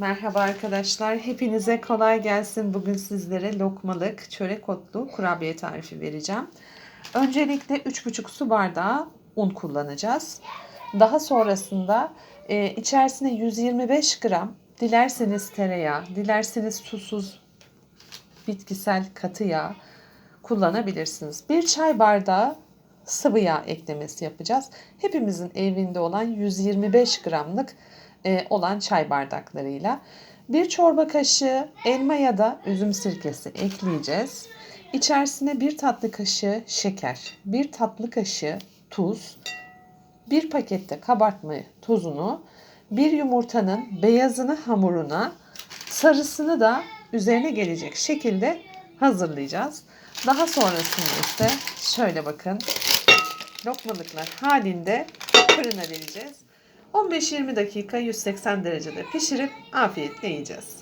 Merhaba arkadaşlar. Hepinize kolay gelsin. Bugün sizlere lokmalık çörek otlu kurabiye tarifi vereceğim. Öncelikle 3,5 su bardağı un kullanacağız. Daha sonrasında e, içerisine 125 gram dilerseniz tereyağı, dilerseniz susuz bitkisel katı yağ kullanabilirsiniz. Bir çay bardağı sıvı yağ eklemesi yapacağız. Hepimizin evinde olan 125 gramlık olan çay bardaklarıyla. Bir çorba kaşığı elma ya da üzüm sirkesi ekleyeceğiz. İçerisine bir tatlı kaşığı şeker, bir tatlı kaşığı tuz, bir pakette kabartma tozunu, bir yumurtanın beyazını hamuruna, sarısını da üzerine gelecek şekilde hazırlayacağız. Daha sonrasında ise şöyle bakın lokmalıklar halinde fırına vereceğiz. 15-20 dakika 180 derecede pişirip afiyetle yiyeceğiz.